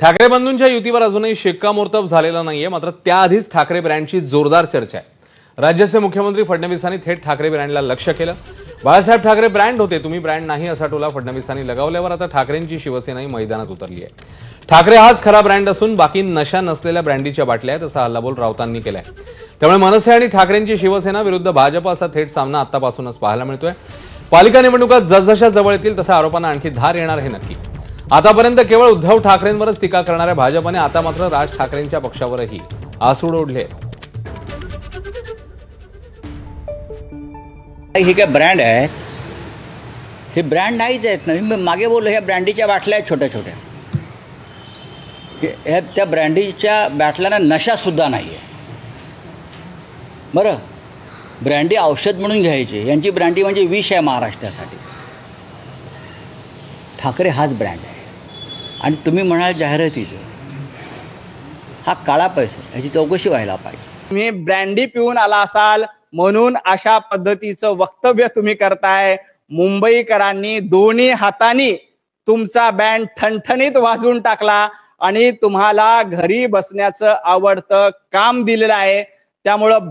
ठाकरे बंधूंच्या युतीवर अजूनही शिक्कामोर्तब झालेला नाहीये मात्र त्याआधीच ठाकरे ब्रँडची जोरदार चर्चा आहे. राज्याचे मुख्यमंत्री फडणवीसांनी थेट ठाकरे ब्रँडला लक्ष केलं. बाळासाहेब ठाकरे ब्रँड होते तुम्ही ब्रँड नाही असा टोला फडणवीसांनी लगावल्यावर आता ठाकरेंची शिवसेनाही मैदानात उतरली आहे. ठाकरे हाच खरा ब्रँड असून बाकी नशा नसलेल्या ब्रँडीच्या बाटल्या आहेत असा हल्लाबोल राऊतांनी केलाय. त्यामुळे मनसे आणि ठाकरेंची शिवसेना विरुद्ध भाजप असा थेट सामना आतापासूनच पाहायला मिळतोय. पालिका निवडणुका जसजशा जवळ येतील तसा आरोपांना आणखी धार येणार हे नक्की. आतापर्यंत केवळ उद्धव ठाकरेंवरच टीका करणाऱ्या भाजपने आता मात्र राज ठाकरेंच्या पक्षावरही. आसूड ओढले. हे काय ब्रँड आहे? हे ब्रँड नाहीच आहेत ना. मी मागे बोललो ह्या ब्रँडीच्या बाटल्या आहेत छोट्या छोट्या ह्या त्या ब्रँडीच्या बाटल्यांना नशासुद्धा नाही आहे बरं? ब्रँडी औषध म्हणून घ्यायची. यांची ब्रँडी म्हणजे विष आहे महाराष्ट्रासाठी. ठाकरे हाच ब्रँड आहे. आणि तुम्ही म्हणाल जाहिरातीचं हा काळा पैसा ह्याची चौकशी व्हायला पाहिजे. तुम्ही ब्रँडी पिऊन आला असाल म्हणून अशा पद्धतीचं वक्तव्य तुम्ही करताय. मुंबईकरांनी दोन्ही हातांनी तुमचा बँड ठणठणीत वाजवून टाकला आणि तुम्हाला घरी बसण्याचं आवडतं काम दिलेलं आहे. त्यामुळं